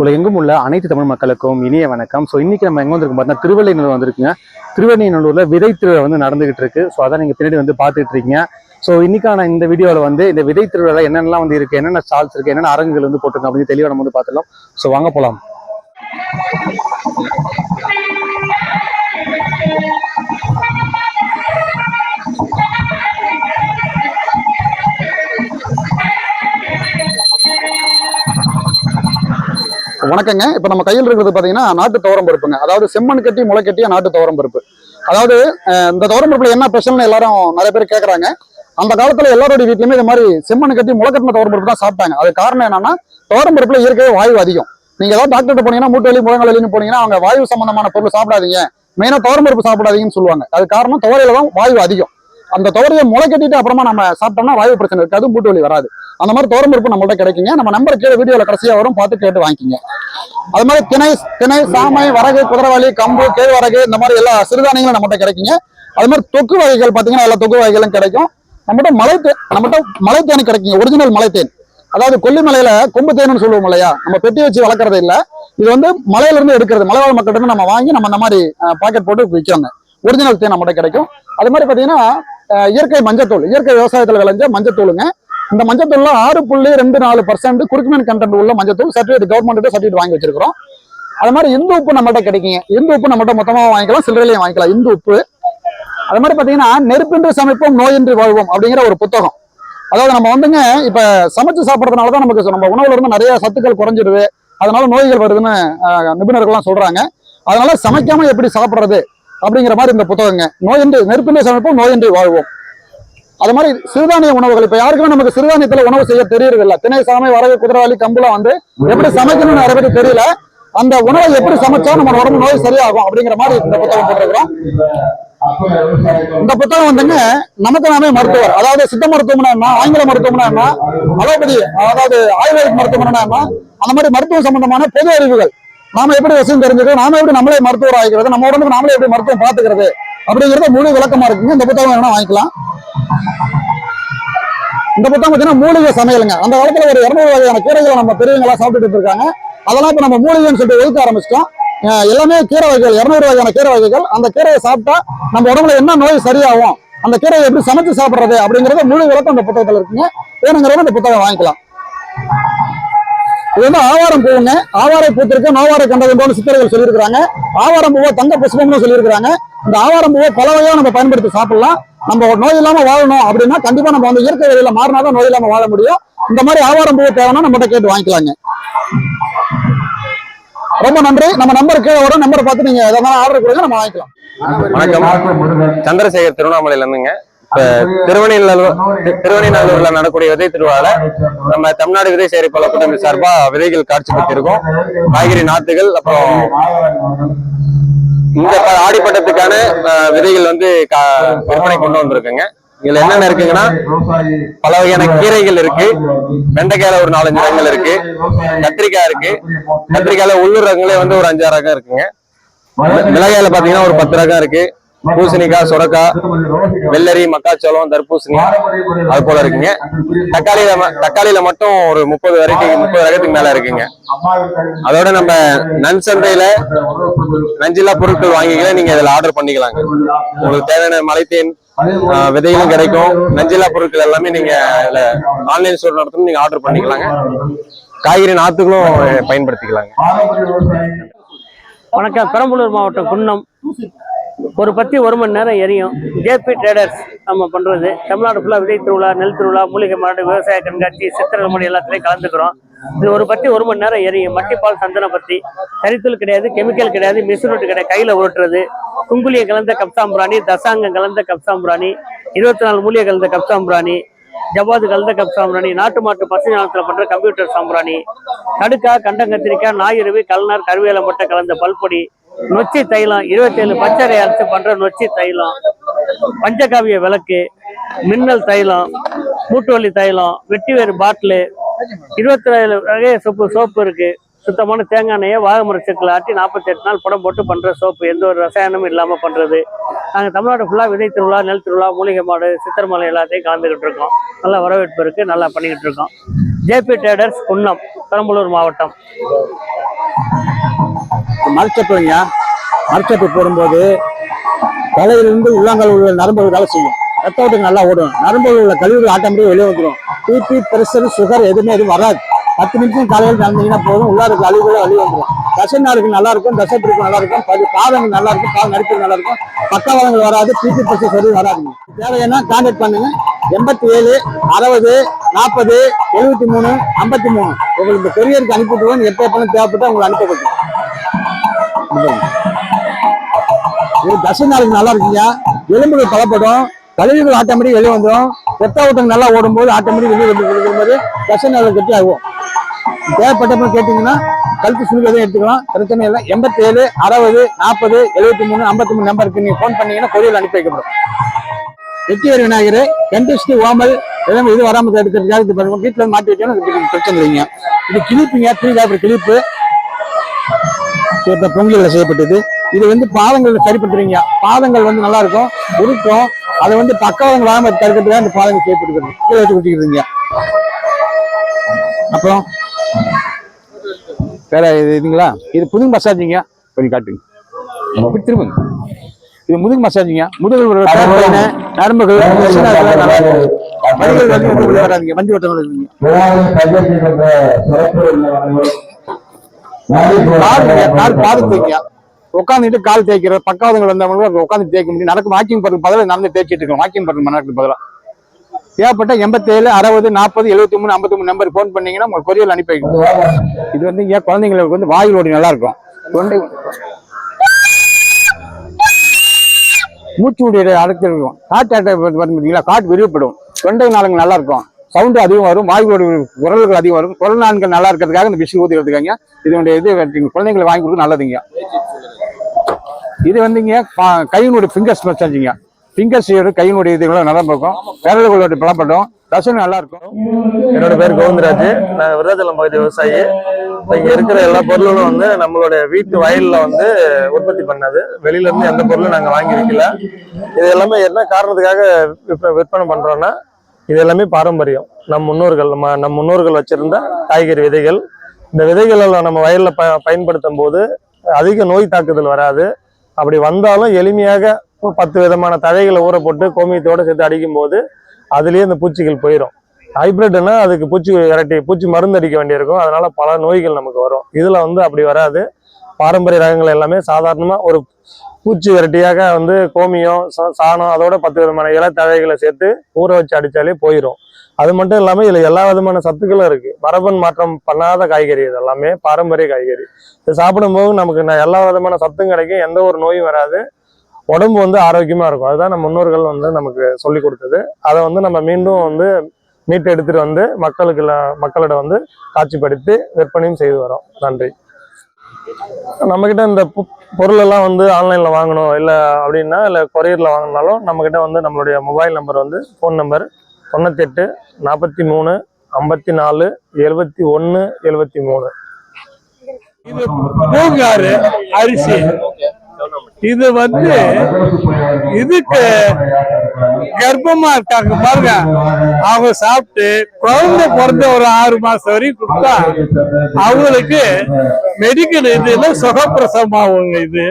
உலகெங்கும் உள்ள அனைத்து தமிழ் மக்களுக்கும் இனிய வணக்கம். ஸோ இன்னைக்கு நம்ம எங்க வந்திருக்கோம் பார்த்தீங்கன்னா திருவள்ளைநல்லூர் வந்திருக்குங்க. திருவள்ளைநல்லூர்ல விதை திருவிழா வந்து நடந்துகிட்டு இருக்கு. ஸோ அதான் நீங்க பின்னாடி வந்து பார்த்துட்டு இருக்கீங்க. ஸோ இன்னைக்கான இந்த வீடியோவில் வந்து இந்த விதை திருவிழா என்னென்னலாம் வந்து இருக்கு என்னென்ன ஸ்டால்ஸ் இருக்கு என்னென்ன அரங்குகள் வந்து போட்டிருக்கோம் அப்படின்னு தெளிவாக நம்ம வந்து பார்த்துலாம் ஸோ வாங்க போகலாம் வணக்கங்க. இப்போ நம்ம கையில் இருக்கிறது பார்த்தீங்கன்னா நாட்டு துவரம் பருப்புங்க. அதாவது செம்மண் கட்டி முளை கட்டிய நாட்டு துவரம் பருப்பு. அதாவது இந்த துவரம் பருப்புல என்ன ஸ்பெஷல்னு எல்லாரும் நிறைய பேர் கேட்குறாங்க அந்த காலத்தில் எல்லாருடைய வீட்லையுமே இது மாதிரி செம்மண் கட்டி முளை கட்டின துவரம் பருப்பு தான் சாப்பிட்டாங்க. அது காரணம் என்னன்னா துவரம் பருப்புல இயற்கையாக வாயு அதிகம். நீங்க ஏதாவது டாக்டர்கிட்ட போனீங்கன்னா மூட்டு வலி முழங்கால் வலின்னு போனீங்கன்னா அவங்க வாயு சம்பந்தமான பொருள் சாப்பிடாதீங்க. மெயினாக துவரம் பருப்பு சாப்பிடாதீங்கன்னு சொல்லுவாங்க. அது காரணம் துவரையில தான் வாயு அதிகம். அந்த துவரையை முளை கட்டிட்டு அப்புறமா நம்ம சாப்பிட்டோம்னா வாயு பிரச்சனை இருக்காது மூட்டு வலி வராது. அந்த மாதிரி துவரம் பருப்பு நம்மள்ட்ட கிடைக்குங்க. நம்ம நம்பர் கீழே வீடியோவில் கடைசியா வரும் பார்த்து கேட்டு வாங்கிக்கிங்க. அது மாதிரி திணை திணை சாமை வரகு குதிரவாளி கம்பு கேழ்வரகு இந்த மாதிரி எல்லா சிறுதானியங்களும் நம்மகிட்ட கிடைக்குங்க. அது மாதிரி தொக்கு வகைகள் பார்த்தீங்கன்னா எல்லா தொக்கு வகைகளும் கிடைக்கும். நம்மகிட்ட மலை தே நம்மகிட்ட மலை தேன் கிடைக்குங்க ஒரிஜினல் மலை தேன் அதாவது கொல்லிமலையில கொம்பு தேன்னு சொல்லுவோம் இல்லையா? நம்ம பெட்டி வச்சு வளர்க்குறது இல்ல. இது வந்து மலையில இருந்து எடுக்கிறது. மலைவாழ் மக்கள்கிட்ட நம்ம வாங்கி நம்ம இந்த மாதிரி பாக்கெட் போட்டு விற்கிறாங்க ஒரிஜினல் தேன் நம்மகிட்ட கிடைக்கும். அது மாதிரி பார்த்தீங்கன்னா இயற்கை மஞ்சத்தூள். இயற்கை விவசாயத்தில் விளைஞ்ச மஞ்சத்தூளுங்க. இந்த மஞ்சத்தூள்ல ஆறு புள்ளி ரெண்டு நாலு பர்சன்ட் குறுக்குமேன் கண்டென்ட் உள்ள மஞ்சத்தூள் சர்டிஃபிகேட் கவர்மெண்ட் சர்டிஃபிகேட் வாங்கி வச்சிருக்கிறோம். அது மாதிரி இந்து உப்பு நம்மகிட்ட கிடைக்குங்க. இந்து உப்பு நம்மகிட்ட மொத்தமாக வாங்கிக்கலாம் சில்லறையிலையும் வாங்கிக்கலாம் இந்து உப்பு. அது மாதிரி பார்த்தீங்கன்னா நெருப்பின்றி சமைப்போம் நோயின்றி வாழ்வோம் அப்படிங்கிற ஒரு புத்தகம். அதாவது நம்ம வந்துங்க இப்போ சமைச்சு சாப்பிட்றதுனால தான் நமக்கு நம்ம உணவுல இருந்து நிறைய சத்துக்கள் குறைஞ்சிடுது அதனால நோய்கள் வருதுன்னு நிபுணர்கள்லாம் சொல்றாங்க. அதனால சமைக்காம எப்படி சாப்பிடுறது? அப்படிங்கிற மாதிரி இந்த புத்தகங்க. நோயின்றி நெருப்பின்றி சமைப்போம் நோயின்றி வாழ்வோம். அது மாதிரி சிறுதானிய உணவுகள் இப்ப யாருக்குமே நமக்கு சிறுதானியத்துல உணவு செய்ய தெரியறது இல்ல திணை சாமை வரகு குதிரவாளி கம்புலாம் வந்து எப்படி சமைக்கணும்னு நிறைய பேருக்கு தெரியல. அந்த உணவை எப்படி சமைச்சா நம்ம உடம்பு நோய் சரியாகும் அப்படிங்கிற மாதிரி இந்த புத்தகம் போட்டிருக்கிறோம். இந்த புத்தகம் வந்துங்க நமக்கு நாமே மருத்துவர். அதாவது சித்த மருத்துவம்னா என்ன ஆங்கில மருத்துவம்னா என்ன அலோபதி அதாவது ஆயுர்வேதிக் மருத்துவம்னா என்ன அந்த மாதிரி மருத்துவம் சம்பந்தமான பொது அறிவுகள். நாம எப்படி விஷயம் தெரிஞ்சுக்கிறது? நாம எப்படி நம்மளே மருத்துவர் ஆகிக்கிறது? நம்ம உடம்புக்கு நாமளே எப்படி மருத்துவம் பாத்துக்கிறது அப்படிங்கிறது முழு விளக்கமா இருக்குங்க. இந்த புத்தகம் வேணா வாங்கிக்கலாம். இந்த புத்தகம் பார்த்தீங்கன்னா மூலிகை சமையலுங்க. அந்த காலத்துல ஒரு இரநூறு வகையான கீரைகளை நம்ம பெரியவங்களா சாப்பிட்டுட்டு இருக்காங்க. அதெல்லாம் இப்ப நம்ம மூலிகைன்னு சொல்லிட்டு ஒதுக்க ஆரம்பிச்சிட்டோம். எல்லாமே கீரை வகைகள் இருநூறு வகையான கீரை வகைகள். அந்த கீரையை சாப்பிட்டா நம்ம உடம்புல என்ன நோய் சரியாகும்? அந்த கீரையை எப்படி சமைச்சு சாப்பிடுறது? அப்படிங்கறது முழு விளக்கம் அந்த புத்தகத்துல இருக்குங்க. வேணுங்கிறவங்க அந்த புத்தகம் வாங்கிக்கலாம். இது வந்து ஆவாரம் பூவுங்க. ஆவாரை பூத்திருக்கு நோவாரை கண்டதுன்னு சித்தர்கள் சொல்லியிருக்கிறாங்க. ஆவாரம் பூவை தங்க புஷ்பம்னு சொல்லியிருக்கிறாங்க. இந்த ஆவாரம் பூவை பல வகையா நம்ம பயன்படுத்தி சாப்பிடலாம். நம்ம நோய் இல்லாம வாழணும் அப்படின்னா கண்டிப்பா நம்ம வந்து இயற்கை வழியில மாறினாதான் நோய் இல்லாம வாழ முடியும். இந்த மாதிரி ஆவாரம் பூவை தேவைன்னா நம்மகிட்ட கேட்டு வாங்கிக்கலாங்க. ரொம்ப நன்றி. நம்ம நம்பர் கீழே வரும். நம்பரை பார்த்து நீங்க எதாவது ஆர்டர் கொடுங்க நம்ம வாங்கிக்கலாம். வணக்கம். சந்திரசேகர் திருவண்ணாமலையில இருந்துங்க. இப்ப திருவண்ணைநல்லூர் திருவண்ணைநல்லூர்ல நடக்கூடிய விதை திருவிழால நம்ம தமிழ்நாடு விதை சேகரிப்பாளர் கூட்டமைப்பு சார்பா விதைகள் காட்சிப்படுத்தியிருக்கோம் காய்கறி நாத்துகள் அப்புறம் இந்த ஆடிப்பட்டத்துக்கான விதைகள் வந்து விற்பனை கொண்டு வந்திருக்குங்க. இதுல என்னென்ன இருக்குங்கன்னா பல வகையான கீரைகள் இருக்கு. வெண்டைக்காயில ஒரு நாலஞ்சு ரகங்கள் இருக்கு. கத்திரிக்காய் இருக்கு. கத்திரிக்காயில உள்ளூர் ரகங்களே வந்து ஒரு அஞ்சாறு ரகம் இருக்குங்க. மிளகாயில பாத்தீங்கன்னா ஒரு பத்து ரகம் இருக்கு. பூசணிக்காய் சுரக்காய் வெள்ளரி மக்காச்சோளம் தர்பூசணி அது போல இருக்குங்க. தக்காளியில ம- தக்காளியில மட்டும் ஒரு முப்பது வெரைட்டி முப்பது ரகத்துக்கு மேல இருக்குங்க. அதோட நம்ம நன் சந்தையில நஞ்சில்லா பொருட்கள் வாங்கிக்கல நீங்க இதுல ஆர்டர் பண்ணிக்கலாங்க. உங்களுக்கு தேவையான மலைத்தேன் விதைகளும் கிடைக்கும். நஞ்சில்லா பொருட்கள் எல்லாமே நீங்க இதுல ஆன்லைன் ஸ்டோர் நடத்தணும். நீங்க ஆர்டர் பண்ணிக்கலாங்க. காய்கறி நாத்துகளும் பயன்படுத்திக்கலாங்க. வணக்கம். பெரம்பலூர் மாவட்டம் குன்னம். ஒரு பத்தி ஒரு மணி நேரம் எரியும். ஜேபி ட்ரேடர்ஸ் நம்ம பண்றது. தமிழ்நாடு ஃபுல்லாக விதை திருவிழா நெல் திருவிழா மூலிகை மாடு விவசாய கண்காட்சி சித்திரை மொழி எல்லாத்துலேயும் கலந்துக்கிறோம். இது ஒரு பத்தி ஒரு மணி நேரம் எரியும். மட்டிப்பால் சந்தன பத்தி. கரித்தூள் கிடையாது கெமிக்கல் கிடையாது மிஸ்ரூட் கிடையாது. கையில் உருட்டுறது. குங்குலியை கலந்த கப்சாம்பிராணி தசாங்கம் கலந்த கப்சாம்பிராணி இருபத்தி நாலு மூலிகை கலந்த கப்சாம்பிராணி ஜவ்வாது கலந்த கப்சாம்பிராணி நாட்டு மாட்டு பசு ஞானத்தில் பண்ணுற கம்ப்யூட்டர் சாம்பிராணி கடுக்கா கண்டங்கத்திரிக்காய் ஞாயிறுவி கல்நார் கருவேல மட்டை கலந்த பல்பொடி நொச்சி தைலம் இருபத்தேழு பச்சரை அரைச்சு பண்ணுற நொச்சி தைலம் பஞ்சகாவிய விளக்கு மின்னல் தைலம் மூட்டுவலி தைலம் வெட்டிவேறு பாட்டிலு இருபத்தி ஏழு வகை சோப்பு சோப்பு இருக்குது சுத்தமான தேங்காய் எண்ணெயை வாகமர செக்கில் ஆட்டி நாற்பத்தி எட்டு நாள் படம் போட்டு பண்ணுற சோப்பு. எந்த ஒரு ரசாயனமும் இல்லாமல் பண்ணுறது நாங்கள் தமிழ்நாடு ஃபுல்லாக விதை திருவிழா நெல் திருவிழா மூலிகை மாடு சித்திரமலை எல்லாத்தையும் கலந்துக்கிட்டு இருக்கோம். நல்லா வரவேற்பு இருக்கு நல்லா பண்ணிக்கிட்டு இருக்கோம். ஜேபி ட்ரேடர்ஸ் குன்னம் பெரம்பலூர் மாவட்டம். மரச்சப்புங்க மரச்சப்பு போடும்போது தலையிலிருந்து உள்ளாங்கல் உள்ள நரம்புகள் வேலை செய்யும். ரத்த ஓட்டம் நல்லா ஓடும். நரம்புகள் உள்ள கழிவுகள் ஆட்டோமேட்டிக் வெளியே வந்துடும் பிபி பிரஷர் சுகர் எதுவுமே எதுவும் வராது. பத்து நிமிஷம் காலையில் நடந்தீங்கன்னா போதும். உள்ளார கழிவுகள் வெளியே வந்துடும் தசை நாருக்கு நல்லா இருக்கும். தசை பிடிப்பு நல்லா இருக்கும். பதி பாதங்கள் நல்லா இருக்கும். பாதம் நடிப்பு நல்லா இருக்கும். பக்கவாதங்கள் வராது. பிபி பிரஷர் சரி வராதுங்க. தேவையான கான்டாக்ட் பண்ணுங்க. எண்பத்தி ஏழு அறுபது நாற்பது எழுபத்தி மூணு ஐம்பத்தி மூணு. உங்களுக்கு இந்த கொரியருக்கு அனுப்பிவிட்டுருவோம். எப்போ எப்போ தேவைப்பட்டு உங்களுக்கு அனுப்பப்பட்டு இது தசை நாளுக்கு நல்லா இருக்குங்க. எலும்புகள் பலப்படும் கழிவுகள் ஆட்டோமேட்டிக் வெளியே வந்துடும் ரத்த ஓட்டம் நல்லா ஓடும்போது ஆட்டோமேட்டிக் வெளியே வந்து கொடுக்கும்போது தசை நாள் கட்டி ஆகும். தேவைப்பட்டப்ப கேட்டிங்கன்னா கழுத்து சுருக்க எதுவும் எடுத்துக்கலாம். பிரச்சனை இல்லை. எண்பத்தி ஏழு அறுபது நாற்பது எழுபத்தி மூணு ஐம்பத்தி மூணு நம்பருக்கு நீங்கள் ஃபோன் பண்ணீங்கன்னா கொரியல் அனுப்பி வைக்கப்படும். வெற்றியர் விநாயகர். கண்டிஸ்ட் ஓமல். எதுவும் இது வராமல் எடுக்கிறதுக்காக இது பண்ணுவோம் வீட்டில் மாட்டி வைக்கணும் பிரச்சனை இல்லைங்க. இது கிளிப்புங்க. Three labour clip. இப்போ பொங்கலில் செய்யப்பட்டது. இது வந்து பாதங்கள் சரிப்படுத்துறீங்க பாதங்கள் வந்து நல்லா இருக்கும். உருக்கும் அதை வந்து பக்கவாதங்கள் வராமல் தடுக்கிறதுக்காக இந்த பாதங்கள் செய்யப்பட்டுக்கிறது கீழே வச்சு குடிக்கிறீங்க அப்புறம்? வேற இது இதுங்களா? இது புது மசாஜிங்க. கொஞ்சம் காட்டுங்க. திரும்புங்க. இது முதுகு மசாஜிங்க. முதுகு நரம்புகள் வண்டி இருக்குங்க கால் கால் உட்காந்துட்டு கால் தேய்க்கிற பக்காவதங்கள் வந்தவங்களுக்கு உட்காந்து தேய்க்க முடியும். நடக்கும் வாக்கிங் பண்ணுறது பதிலாக நடந்து தேய்ச்சிட்டு இருக்கோம் வாக்கிங் பண்ணுறது நடக்கு பதிலாக தேவைப்பட்ட எண்பத்தேழு அறுபது நாற்பது எழுபத்தி மூணு ஐம்பத்தி மூணு நம்பர் ஃபோன் பண்ணீங்கன்னா உங்களுக்கு கொரியர் அனுப்பி வைக்கணும் இது வந்து இங்கே குழந்தைங்களுக்கு வந்து வாயு ஓடி நல்லா இருக்கும். தொண்டை மூச்சு உடைய அடைச்சு இருக்கும் காற்று பார்த்தீங்களா காற்று விரிவுபடும். தொண்டை நாளுங்க நல்லா இருக்கும். சவுண்டு அதிகம் வரும் வாயுவோட குரல்கள் அதிகம் வரும். குரல் நான்கள் நல்லா இருக்கிறதுக்காக இந்த விஷயம் ஊற்றிக்கிறதுக்காங்க இதனுடைய இது குழந்தைங்களை வாங்கி கொடுக்க நல்லதுங்க. இது வந்துங்க கையினுடைய ஃபிங்கர்ஸ் மசாஜிங்க ஃபிங்கர்ஸ் கையினுடைய இதுகளும் நல்லா இருக்கும். விரல்களுடைய பலப்படும் தசனம் நல்லா இருக்கும். என்னோட பேர் கோவிந்தராஜ். நான் விருதாச்சலம் பகுதி விவசாயி. இங்க இருக்கிற எல்லா பொருளும் வந்து நம்மளுடைய வீட்டு வயல்ல வந்து உற்பத்தி பண்ணது. வெளியில இருந்து எந்த பொருளும் நாங்க வாங்கி வைக்கல இது எல்லாமே என்ன காரணத்துக்காக விற்பனை பண்றோம்னா இது எல்லாமே பாரம்பரியம். நம் முன்னோர்கள் நம்ம நம் முன்னோர்கள் வச்சிருந்த காய்கறி விதைகள். இந்த விதைகள் எல்லாம் நம்ம வயலில் ப பயன்படுத்தும் போது அதிக நோய் தாக்குதல் வராது. அப்படி வந்தாலும் எளிமையாக பத்து விதமான தழைகளை ஊற போட்டு கோமியத்தோடு சேர்த்து அடிக்கும் போது அதுலேயே இந்த பூச்சிகள் போயிடும் ஹைப்ரிட்னா அதுக்கு பூச்சி விரட்டி பூச்சி மருந்து அடிக்க வேண்டியிருக்கும். அதனால பல நோய்கள் நமக்கு வரும். இதில் வந்து அப்படி வராது. பாரம்பரிய ரகங்கள் எல்லாமே சாதாரணமாக ஒரு பூச்சி விரட்டியாக வந்து கோமியம் சா- சாணம் அதோட பத்து விதமான இலை தழைகளை சேர்த்து ஊற வச்சு அடித்தாலே போயிடும் அது மட்டும் இல்லாமல் இதில் எல்லா விதமான சத்துக்களும் இருக்குது மரபன் மாற்றம் பண்ணாத காய்கறி இது எல்லாமே பாரம்பரிய காய்கறி. இது சாப்பிடும்போது நமக்கு நான் எல்லா விதமான சத்தும் கிடைக்கும். எந்த ஒரு நோயும் வராது. உடம்பு வந்து ஆரோக்கியமாக இருக்கும். அதுதான் நம்ம முன்னோர்கள் வந்து நமக்கு சொல்லி கொடுத்தது. அதை வந்து நம்ம மீண்டும் வந்து மீட்டு எடுத்துட்டு வந்து மக்களுக்கு மக்களிடம் வந்து காட்சிப்படுத்தி விற்பனையும் செய்து வரோம். நன்றி. நம்மக்கிட்ட இந்த பொ- பொருள் எல்லாம் வந்து ஆன்லைனில் வாங்கணும் இல்லை அப்படின்னா இல்லை கொரியரில் வாங்கினாலும் நம்மக்கிட்ட வந்து நம்மளுடைய மொபைல் நம்பர் வந்து ஃபோன் நம்பர் தொண்ணூத்தெட்டு நாற்பத்தி மூணு ஐம்பத்தி நாலு எழுபத்தி ஒன்று எழுபத்தி மூணு பூங்காறு அரிசி. இது வந்து இதுக்கு கர்ப்பமா இருக்காங்க. பாருங்க. அவங்க சாப்பிட்டு குழந்தை பிறந்த ஒரு ஆறு மாசம் வரைக்கும் கொடுத்தா அவங்களுக்கு மெடிக்கல் இதுல சுகப்பிரசமாகுங்க இது.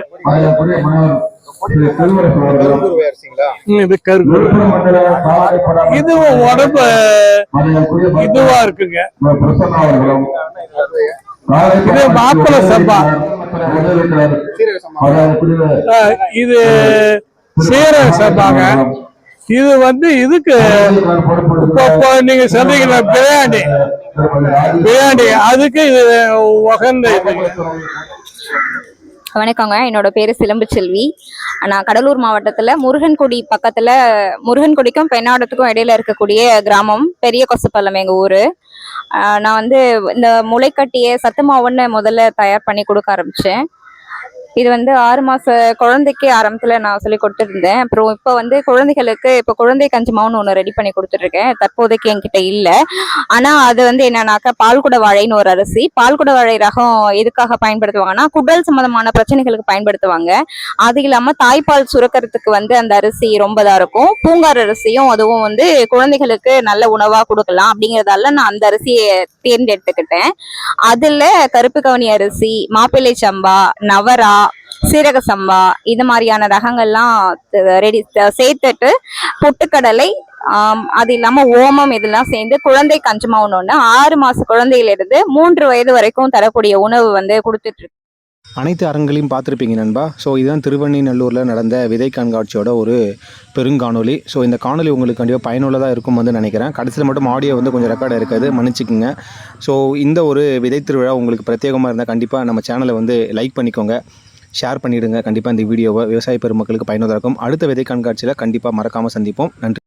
இது கருப்பு. இதுவும் உடம்பு இதுவா இருக்குங்க. இது மாப்பிள்ள சம்பா இது சீரக சம்பாங்க இது வந்து இதுக்கு இப்போ இப்போ நீங்க சொல்றீங்களா பிரியாணி. பிரியாணி. அதுக்கு இது உகந்த இது. வணக்கங்க. என்னோட பேர் சிலம்பு செல்வி. நான் கடலூர் மாவட்டத்தில் முருகன்குடி பக்கத்தில் முருகன்குடிக்கும் பெண்ணாடத்துக்கும் இடையில இருக்கக்கூடிய கிராமம் பெரிய கொசப்பள்ளம் எங்கள் ஊர். நான் வந்து இந்த முளைக்கட்டியை சத்து மாவுன்னு முதல்ல தயார் பண்ணி கொடுக்க ஆரம்பித்தேன் இது வந்து ஆறு மாச குழந்தைக்கு ஆரம்பத்துல நான் சொல்லி கொடுத்துருந்தேன். அப்புறம் இப்போ வந்து குழந்தைகளுக்கு இப்போ குழந்தை கஞ்சி மவுன் ஒன்று ரெடி பண்ணி கொடுத்துட்ருக்கேன் தற்போதைக்கு என்கிட்ட இல்லை. ஆனா அது வந்து என்னன்னாக்கா பால்குட வாழைன்னு ஒரு அரிசி. பால்குட வாழை ரகம் எதுக்காக பயன்படுத்துவாங்கன்னா குடல் சம்பந்தமான பிரச்சனைகளுக்கு பயன்படுத்துவாங்க. அது இல்லாம தாய்ப்பால் சுரக்கிறதுக்கு வந்து அந்த அரிசி ரொம்ப இதா இருக்கும். பூங்கார் அரிசியும் அதுவும் வந்து குழந்தைகளுக்கு நல்ல உணவா கொடுக்கலாம் அப்படிங்கறதால நான் அந்த அரிசியை தேர்ந்தெடுத்துக்கிட்டேன். அதுல கருப்பு கவனி அரிசி மாப்பிள்ளை சம்பா நவரா சீரக சம்பா இது மாதிரியான ரகங்கள்லாம் ரெடி சேர்த்துட்டு பொட்டுக்கடலை அது இல்லாம ஓமம் இதெல்லாம் சேர்ந்து குழந்தை கஞ்சமா ஒன்று ஆறு மாச குழந்தையிலிருந்து மூன்று வயது வரைக்கும் தரக்கூடிய உணவு வந்து கொடுத்துட்டு இருக்கு அனைத்து அரங்களையும் பார்த்துருப்பீங்க நண்பா. ஸோ இதுதான் திருவண்ணிநல்லூரில் நடந்த விதை கண்காட்சியோட ஒரு பெருங்காணொலி. ஸோ இந்த காணொலி உங்களுக்கு கண்டிப்பாக பயனுள்ளதாக இருக்கும் வந்து நினைக்கிறேன். கடைசியில் மட்டும் ஆடியோ வந்து கொஞ்சம் ரெக்கார்டாக இருக்காது மன்னிச்சிக்கோங்க. ஸோ இந்த ஒரு விதை திருவிழா உங்களுக்கு பிரத்யேகமாக இருந்தால் கண்டிப்பாக நம்ம சேனலை வந்து லைக் பண்ணிக்கோங்க. ஷேர் பண்ணிவிடுங்க கண்டிப்பாக இந்த வீடியோவை விவசாய பெருமக்களுக்கு பயனுள்ளதாக இருக்கும் அடுத்த விதை கண்காட்சியில் கண்டிப்பாக மறக்காமல் சந்திப்போம். நன்றி.